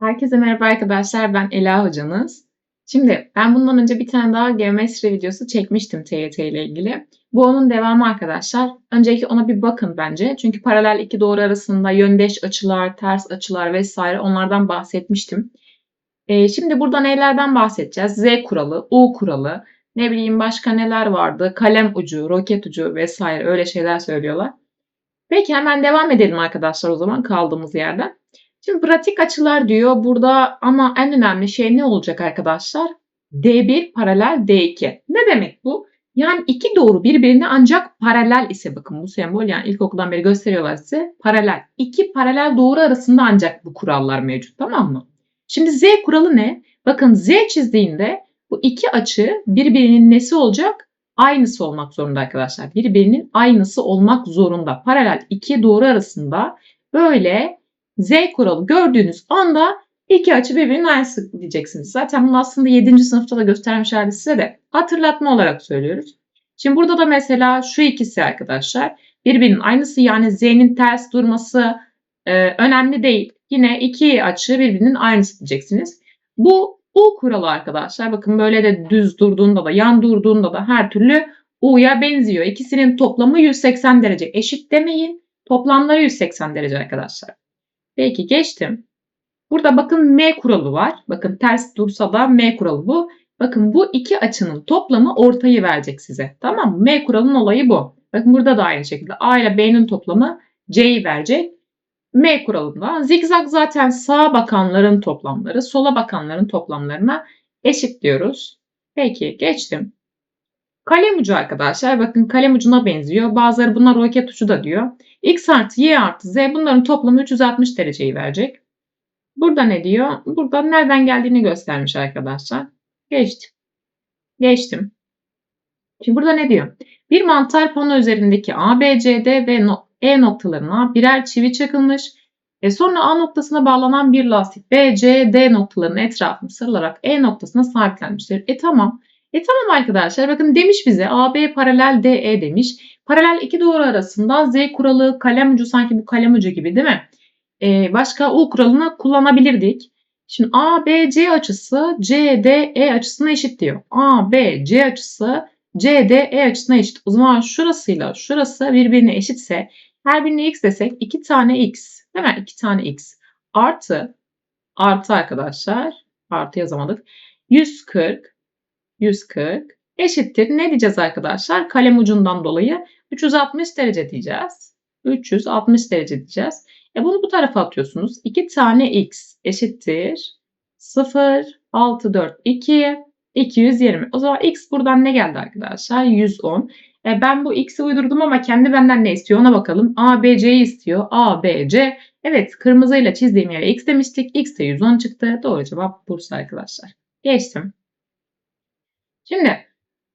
Herkese merhaba arkadaşlar. Ben Ela hocanız. Şimdi ben bundan önce bir tane daha geometri videosu çekmiştim TYT ile ilgili. Bu onun devamı arkadaşlar. Önceki ona bir bakın bence. Çünkü paralel iki doğru arasında yöndeş açılar, ters açılar vesaire onlardan bahsetmiştim. Ee, şimdi burada nelerden bahsedeceğiz? Z kuralı, U kuralı, ne bileyim başka neler vardı? Kalem ucu, roket ucu vesaire öyle şeyler söylüyorlar. Peki hemen devam edelim arkadaşlar o zaman kaldığımız yerden. Şimdi pratik açılar diyor burada ama en önemli şey ne olacak arkadaşlar? D1 paralel D2. Ne demek bu? Yani iki doğru birbirine ancak paralel ise bakın bu sembol yani ilkokuldan beri gösteriyorlar size paralel. İki paralel doğru arasında ancak bu kurallar mevcut tamam mı? Şimdi Z kuralı ne? Bakın Z çizdiğinde bu iki açı birbirinin nesi olacak? Aynısı olmak zorunda arkadaşlar. Birbirinin aynısı olmak zorunda. Paralel iki doğru arasında böyle Z kuralı gördüğünüz anda iki açı birbirinin aynısı diyeceksiniz. Zaten bunu aslında 7. sınıfta da göstermişlerdi size de hatırlatma olarak söylüyoruz. Şimdi burada da mesela şu ikisi arkadaşlar birbirinin aynısı yani Z'nin ters durması e, önemli değil. Yine iki açı birbirinin aynısı diyeceksiniz. Bu U kuralı arkadaşlar. Bakın böyle de düz durduğunda da yan durduğunda da her türlü U'ya benziyor. İkisinin toplamı 180 derece. Eşit demeyin. Toplamları 180 derece arkadaşlar. Peki geçtim. Burada bakın M kuralı var. Bakın ters dursa da M kuralı bu. Bakın bu iki açının toplamı ortayı verecek size. Tamam mı? M kuralının olayı bu. Bakın burada da aynı şekilde A ile B'nin toplamı C'yi verecek. M kuralında zigzag zaten sağa bakanların toplamları sola bakanların toplamlarına eşit diyoruz. Peki geçtim. Kalem ucu arkadaşlar bakın kalem ucuna benziyor. Bazıları buna roket ucu da diyor. X artı Y artı Z bunların toplamı 360 dereceyi verecek. Burada ne diyor? Burada nereden geldiğini göstermiş arkadaşlar. Geçtim. Geçtim. Şimdi burada ne diyor? Bir mantar pano üzerindeki A, B, C, D ve E noktalarına birer çivi çakılmış. E sonra A noktasına bağlanan bir lastik B, C, D noktalarının etrafını sarılarak E noktasına sabitlenmiştir. E tamam. E tamam arkadaşlar bakın demiş bize AB paralel DE demiş. Paralel iki doğru arasında Z kuralı kalem ucu sanki bu kalem ucu gibi değil mi? Ee, başka U kuralını kullanabilirdik. Şimdi ABC açısı CDE açısına eşit diyor. ABC açısı CDE açısına eşit. O zaman şurasıyla şurası birbirine eşitse her birine x desek 2 tane x değil mi? 2 tane x artı artı arkadaşlar artı yazamadık. 140 140 eşittir. Ne diyeceğiz arkadaşlar? Kalem ucundan dolayı 360 derece diyeceğiz. 360 derece diyeceğiz. E bunu bu tarafa atıyorsunuz. 2 tane x eşittir. 0, 6, 4, 2, 220. O zaman x buradan ne geldi arkadaşlar? 110. E ben bu x'i uydurdum ama kendi benden ne istiyor ona bakalım. A, B, C'yi istiyor. A, B, C. Evet kırmızıyla çizdiğim yere x demiştik. X de 110 çıktı. Doğru cevap Bursa arkadaşlar. Geçtim. Şimdi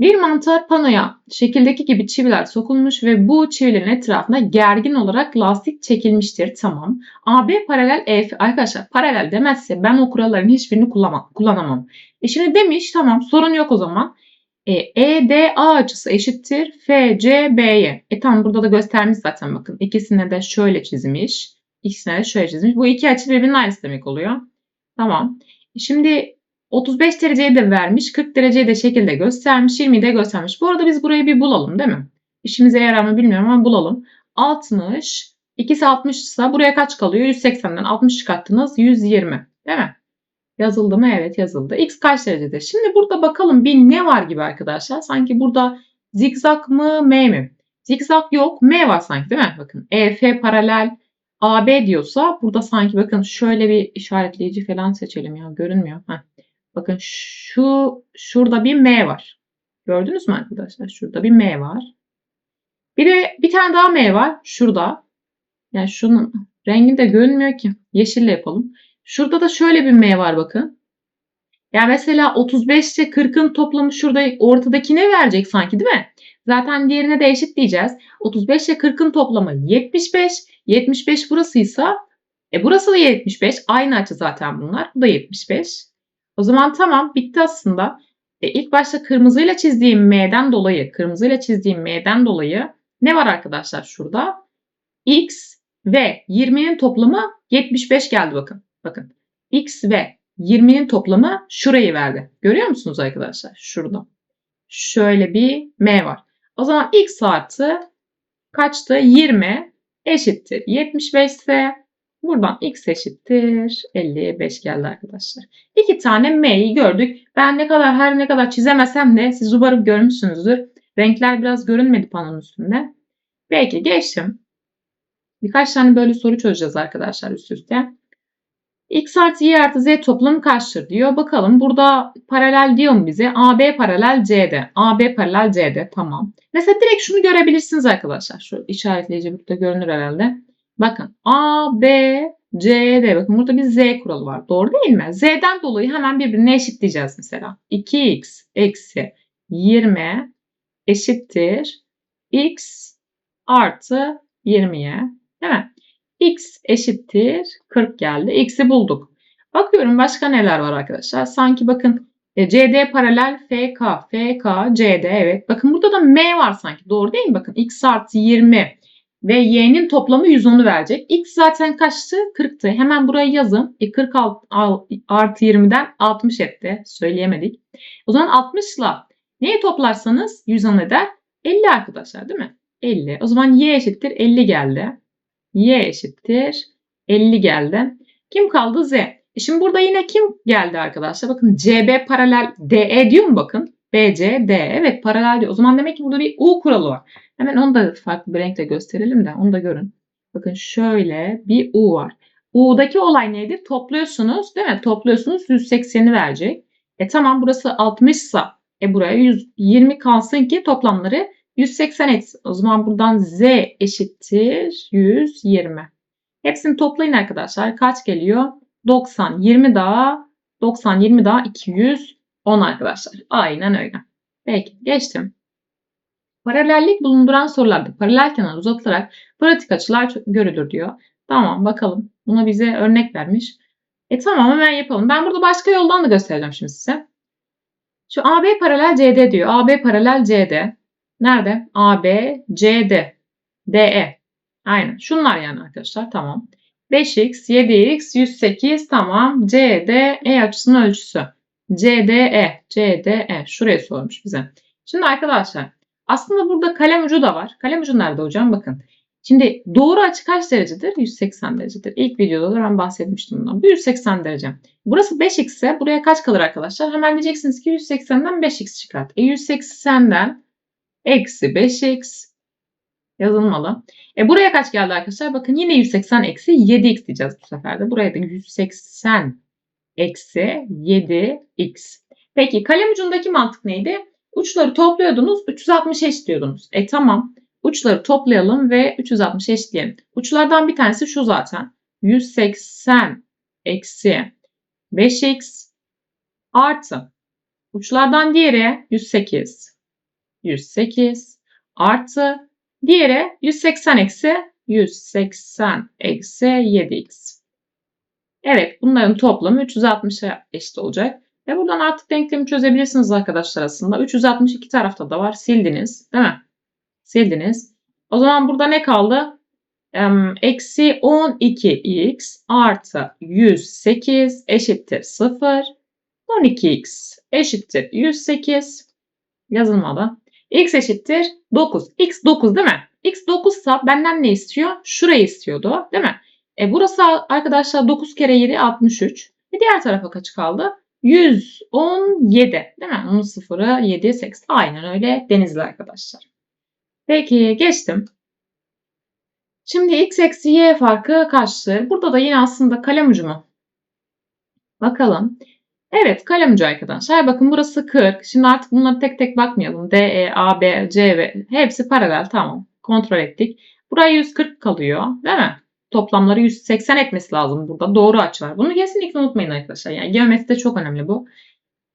bir mantar panoya şekildeki gibi çiviler sokulmuş ve bu çivilerin etrafına gergin olarak lastik çekilmiştir. Tamam. AB paralel EF arkadaşlar paralel demezse ben o kuralların hiçbirini kullanamam. E şimdi demiş tamam sorun yok o zaman. E, EDA açısı eşittir FCB'ye. E tamam burada da göstermiş zaten bakın. İkisine de şöyle çizmiş. İkisine de şöyle çizmiş. Bu iki açı birbirinin aynısı demek oluyor. Tamam. Şimdi 35 dereceyi de vermiş, 40 dereceyi de şekilde göstermiş, 20'yi de göstermiş. Bu arada biz burayı bir bulalım değil mi? İşimize yarar mı bilmiyorum ama bulalım. 60, ikisi 60 ise buraya kaç kalıyor? 180'den 60 çıkarttınız, 120 değil mi? Yazıldı mı? Evet yazıldı. X kaç derecedir? Şimdi burada bakalım bir ne var gibi arkadaşlar. Sanki burada zigzag mı M mi? Zigzag yok. M var sanki değil mi? Bakın EF paralel AB diyorsa burada sanki bakın şöyle bir işaretleyici falan seçelim ya. Görünmüyor. Heh. Bakın şu şurada bir M var. Gördünüz mü arkadaşlar? Şurada bir M var. Bir de bir tane daha M var. Şurada. Yani şunun rengi de görünmüyor ki. Yeşille yapalım. Şurada da şöyle bir M var bakın. Yani mesela 35 ile 40'ın toplamı şurada ortadaki ne verecek sanki değil mi? Zaten diğerine de eşit diyeceğiz. 35 ile 40'ın toplamı 75. 75 burasıysa e burası da 75. Aynı açı zaten bunlar. Bu da 75. O zaman tamam bitti aslında. E, ilk başta kırmızıyla çizdiğim M'den dolayı, kırmızıyla çizdiğim M'den dolayı Ne var arkadaşlar şurada? X ve 20'nin toplamı 75 geldi bakın. Bakın. X ve 20'nin toplamı şurayı verdi. Görüyor musunuz arkadaşlar? Şurada. Şöyle bir M var. O zaman X artı kaçtı? 20 eşittir 75 ise buradan X eşittir 55 geldi arkadaşlar. İki tane M'yi gördük. Ben ne kadar her ne kadar çizemesem de siz umarım görmüşsünüzdür. Renkler biraz görünmedi panonun üstünde. Peki geçtim. Birkaç tane böyle soru çözeceğiz arkadaşlar üst üste. X artı Y artı Z toplamı kaçtır diyor. Bakalım burada paralel diyor mu bize? AB paralel CD. AB paralel CD. Tamam. Mesela direkt şunu görebilirsiniz arkadaşlar. Şu işaretleyici burada görünür herhalde. Bakın AB, CD. Bakın burada bir Z kuralı var. Doğru değil mi? Z'den dolayı hemen birbirine eşitleyeceğiz mesela. 2x eksi 20 eşittir x artı 20'ye. Değil mi? x eşittir 40 geldi. X'i bulduk. Bakıyorum başka neler var arkadaşlar. Sanki bakın e, CD paralel FK, FK, CD evet. Bakın burada da M var sanki. Doğru değil mi? Bakın x artı 20 ve y'nin toplamı 110'u verecek. X zaten kaçtı? 40'tı. Hemen buraya yazın. E 40 artı 20'den 60 etti. Söyleyemedik. O zaman 60 ile neyi toplarsanız 110 eder. 50 arkadaşlar değil mi? 50. O zaman y eşittir 50 geldi y eşittir 50 geldi. Kim kaldı? Z. E şimdi burada yine kim geldi arkadaşlar? Bakın CB paralel DE diyor mu bakın? BC, D. Evet paralel diyor. O zaman demek ki burada bir U kuralı var. Hemen onu da farklı bir renkle gösterelim de onu da görün. Bakın şöyle bir U var. U'daki olay neydi? Topluyorsunuz değil mi? Topluyorsunuz 180'i verecek. E tamam burası 60 ise e buraya 120 kalsın ki toplamları 180 etsin. O zaman buradan z eşittir 120. Hepsini toplayın arkadaşlar. Kaç geliyor? 90. 20 daha 90 20 daha 210 arkadaşlar. Aynen öyle. Peki geçtim. Paralellik bulunduran sorularda paralel kenar uzatılarak pratik açılar görülür diyor. Tamam bakalım. Buna bize örnek vermiş. E tamam hemen yapalım. Ben burada başka yoldan da göstereceğim şimdi size. Şu AB paralel CD diyor. AB paralel CD. Nerede? AB, CD, DE. Aynen. Şunlar yani arkadaşlar. Tamam. 5x, 7x, 108. Tamam. CD, E açısının ölçüsü. CDE, CDE. Şuraya sormuş bize. Şimdi arkadaşlar aslında burada kalem ucu da var. Kalem ucu nerede hocam? Bakın. Şimdi doğru açı kaç derecedir? 180 derecedir. İlk videoda da ben bahsetmiştim bundan. Bu 180 derece. Burası 5x ise buraya kaç kalır arkadaşlar? Hemen diyeceksiniz ki 180'den 5x çıkart. E 180'den eksi 5x yazılmalı. E buraya kaç geldi arkadaşlar? Bakın yine 180 eksi 7x diyeceğiz bu sefer de. Buraya da 180 eksi 7x. Peki kalem ucundaki mantık neydi? Uçları topluyordunuz 360 eşitliyordunuz. E tamam. Uçları toplayalım ve 360 eşitleyelim. Uçlardan bir tanesi şu zaten. 180 eksi 5x artı. Uçlardan diğeri 108 108 artı diğeri 180 eksi 180 eksi 7x. Evet bunların toplamı 360'a eşit olacak. Ve buradan artık denklemi çözebilirsiniz arkadaşlar aslında. 362 tarafta da var. Sildiniz değil mi? Sildiniz. O zaman burada ne kaldı? Eksi 12x artı 108 eşittir 0. 12x eşittir 108 yazılmalı. X eşittir 9. X 9 değil mi? X 9 ise benden ne istiyor? Şurayı istiyordu değil mi? E burası arkadaşlar 9 kere 7 63. E diğer tarafa kaç kaldı? 117 değil mi? Onun sıfırı 7 8. Aynen öyle denizli arkadaşlar. Peki geçtim. Şimdi x eksi y farkı kaçtır? Burada da yine aslında kalem ucu mu? Bakalım. Evet kalem ucu arkadaşlar. Bakın burası 40. Şimdi artık bunları tek tek bakmayalım. D, E, A, B, C ve hepsi paralel. Tamam. Kontrol ettik. Buraya 140 kalıyor. Değil mi? Toplamları 180 etmesi lazım burada. Doğru açı var. Bunu kesinlikle unutmayın arkadaşlar. Yani geometri de çok önemli bu.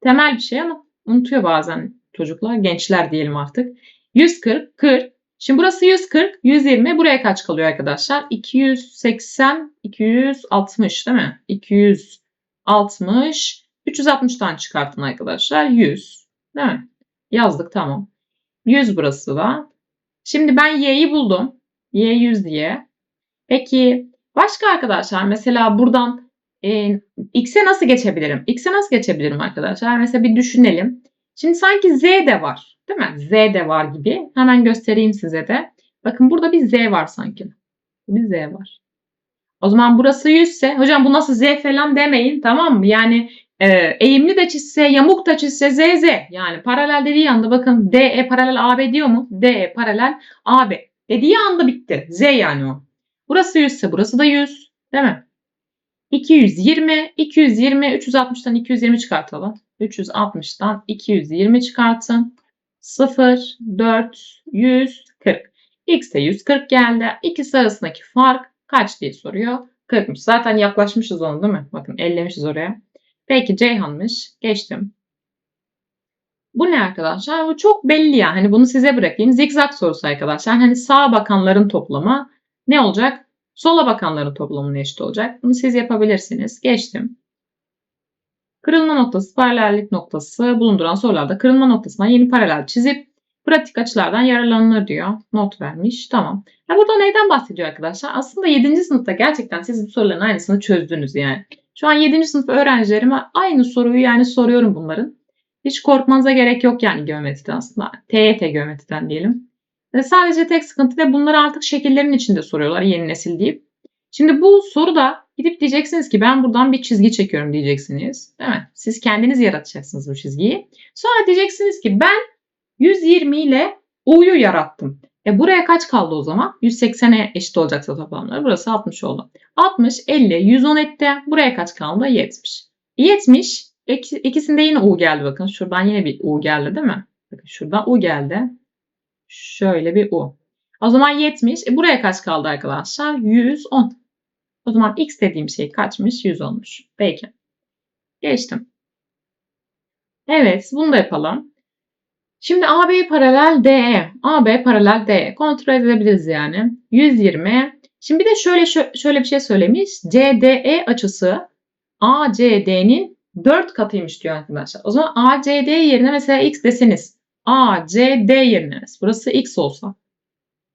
Temel bir şey ama unutuyor bazen çocuklar. Gençler diyelim artık. 140, 40. Şimdi burası 140, 120. Buraya kaç kalıyor arkadaşlar? 280, 260 değil mi? 260. 360'tan çıkartın arkadaşlar. 100. Değil mi? Yazdık tamam. 100 burası da. Şimdi ben y'yi buldum. y 100 diye. Peki başka arkadaşlar mesela buradan e, x'e nasıl geçebilirim? X'e nasıl geçebilirim arkadaşlar? Mesela bir düşünelim. Şimdi sanki z de var. Değil mi? Z de var gibi. Hemen göstereyim size de. Bakın burada bir z var sanki. Bir z var. O zaman burası 100 ise hocam bu nasıl z falan demeyin tamam mı? Yani e, eğimli de çizse, yamuk da çizse z z. Yani paralel dediği anda bakın DE paralel AB diyor mu? DE paralel AB. Dediği anda bitti. Z yani o. Burası 100 ise burası da 100. Değil mi? 220, 220, 360'tan 220 çıkartalım. 360'tan 220 çıkartın. 0, 4, 140. X de 140 geldi. İkisi arasındaki fark kaç diye soruyor. 40'mış. Zaten yaklaşmışız onu değil mi? Bakın ellemişiz oraya. Peki Ceyhan'mış. Geçtim. Bu ne arkadaşlar? Bu çok belli ya. Hani bunu size bırakayım. Zigzag sorusu arkadaşlar. Hani sağa bakanların toplamı ne olacak? Sola bakanların toplamına eşit olacak. Bunu siz yapabilirsiniz. Geçtim. Kırılma noktası, paralellik noktası bulunduran sorularda kırılma noktasına yeni paralel çizip pratik açılardan yararlanılır diyor. Not vermiş. Tamam. Ya burada neyden bahsediyor arkadaşlar? Aslında 7. sınıfta gerçekten siz bu soruların aynısını çözdünüz yani. Şu an 7. sınıf öğrencilerime aynı soruyu yani soruyorum bunların. Hiç korkmanıza gerek yok yani geometriden aslında. TYT geometriden diyelim. Ve sadece tek sıkıntı da bunları artık şekillerin içinde soruyorlar yeni nesil deyip. Şimdi bu soruda gidip diyeceksiniz ki ben buradan bir çizgi çekiyorum diyeceksiniz. Değil mi? Siz kendiniz yaratacaksınız bu çizgiyi. Sonra diyeceksiniz ki ben 120 ile U'yu yarattım. E buraya kaç kaldı o zaman? 180'e eşit olacaksa toplamları. Burası 60 oldu. 60, 50, 110 etti. Buraya kaç kaldı? 70. 70. İkisinde yine U geldi bakın. Şuradan yine bir U geldi değil mi? Bakın şuradan U geldi. Şöyle bir U. O zaman 70. E buraya kaç kaldı arkadaşlar? 110. O zaman X dediğim şey kaçmış? 100 olmuş. Peki. Geçtim. Evet bunu da yapalım. Şimdi AB paralel DE. AB paralel DE. Kontrol edebiliriz yani. 120. Şimdi bir de şöyle şöyle bir şey söylemiş. CDE açısı ACD'nin 4 katıymış diyor arkadaşlar. O zaman ACD yerine mesela X deseniz. ACD yerine burası X olsa.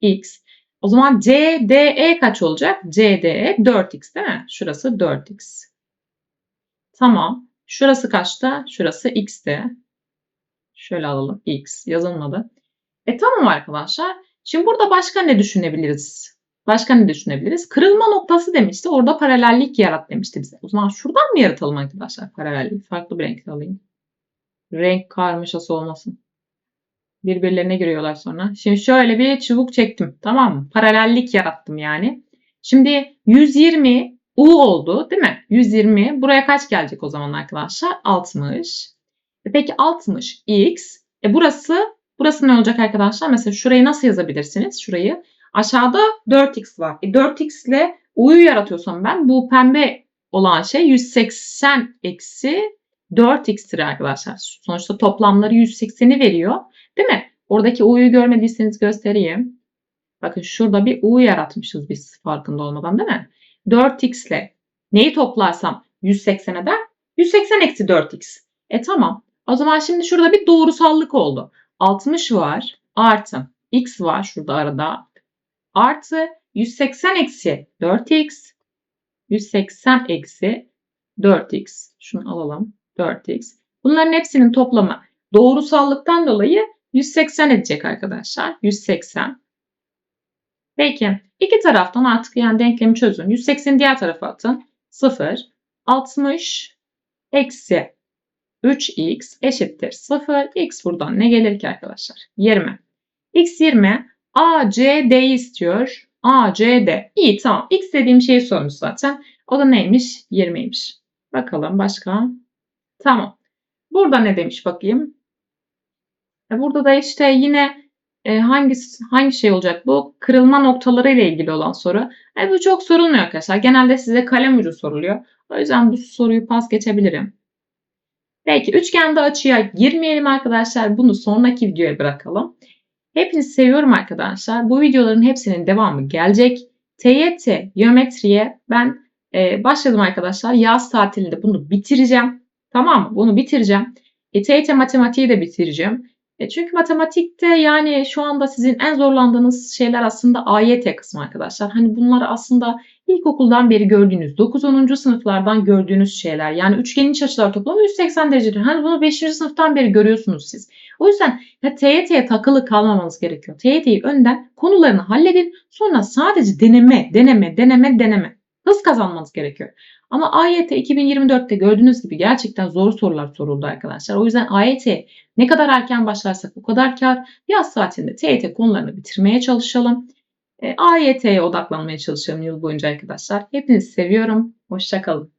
X. O zaman CDE kaç olacak? CDE 4X değil mi? Şurası 4X. Tamam. Şurası kaçta? Şurası X'te. Şöyle alalım. X yazılmadı. E tamam arkadaşlar. Şimdi burada başka ne düşünebiliriz? Başka ne düşünebiliriz? Kırılma noktası demişti. Orada paralellik yarat demişti bize. O zaman şuradan mı yaratalım arkadaşlar paralellik? Farklı bir renk alayım. Renk karmaşası olmasın. Birbirlerine giriyorlar sonra. Şimdi şöyle bir çubuk çektim. Tamam mı? Paralellik yarattım yani. Şimdi 120 U oldu değil mi? 120. Buraya kaç gelecek o zaman arkadaşlar? 60. E peki 60 x. E burası burası ne olacak arkadaşlar? Mesela şurayı nasıl yazabilirsiniz? Şurayı. Aşağıda 4x var. E 4x ile u'yu yaratıyorsam ben bu pembe olan şey 180 eksi 4x'tir arkadaşlar. Sonuçta toplamları 180'i veriyor. Değil mi? Oradaki u'yu görmediyseniz göstereyim. Bakın şurada bir u yaratmışız biz farkında olmadan değil mi? 4x ile neyi toplarsam 180 eder? 180 eksi 4x. E tamam. O zaman şimdi şurada bir doğrusallık oldu. 60 var artı x var şurada arada. Artı 180 eksi 4x. 180 eksi 4x. Şunu alalım. 4x. Bunların hepsinin toplamı doğrusallıktan dolayı 180 edecek arkadaşlar. 180. Peki iki taraftan artık yani denklemi çözün. 180 diğer tarafa atın. 0. 60 eksi 3x eşittir 0. x buradan ne gelir ki arkadaşlar? 20. x 20. A, C, D istiyor. A, C, D. İyi tamam. X dediğim şeyi sormuş zaten. O da neymiş? 20'ymiş. Bakalım başka. Tamam. Burada ne demiş bakayım. E burada da işte yine e, hangi, hangi şey olacak bu? Kırılma noktaları ile ilgili olan soru. E, bu çok sorulmuyor arkadaşlar. Genelde size kalem ucu soruluyor. O yüzden bu soruyu pas geçebilirim. Peki üçgende açıya girmeyelim arkadaşlar. Bunu sonraki videoya bırakalım. Hepinizi seviyorum arkadaşlar. Bu videoların hepsinin devamı gelecek. TYT geometriye ben e, başladım arkadaşlar. Yaz tatilinde bunu bitireceğim. Tamam? Bunu bitireceğim. E, TYT matematiği de bitireceğim. E, çünkü matematikte yani şu anda sizin en zorlandığınız şeyler aslında AYT kısmı arkadaşlar. Hani bunlar aslında ilkokuldan beri gördüğünüz, 9-10. sınıflardan gördüğünüz şeyler. Yani üçgenin iç açılar toplamı 180 derecedir. Hani bunu 5. sınıftan beri görüyorsunuz siz. O yüzden ya TYT'ye takılı kalmamanız gerekiyor. TYT'yi önden konularını halledin. Sonra sadece deneme, deneme, deneme, deneme. Hız kazanmanız gerekiyor. Ama AYT 2024'te gördüğünüz gibi gerçekten zor sorular soruldu arkadaşlar. O yüzden AYT ne kadar erken başlarsak o kadar kar. Yaz saatinde TYT konularını bitirmeye çalışalım. E, AYT'ye odaklanmaya çalışalım yıl boyunca arkadaşlar. Hepinizi seviyorum. Hoşçakalın.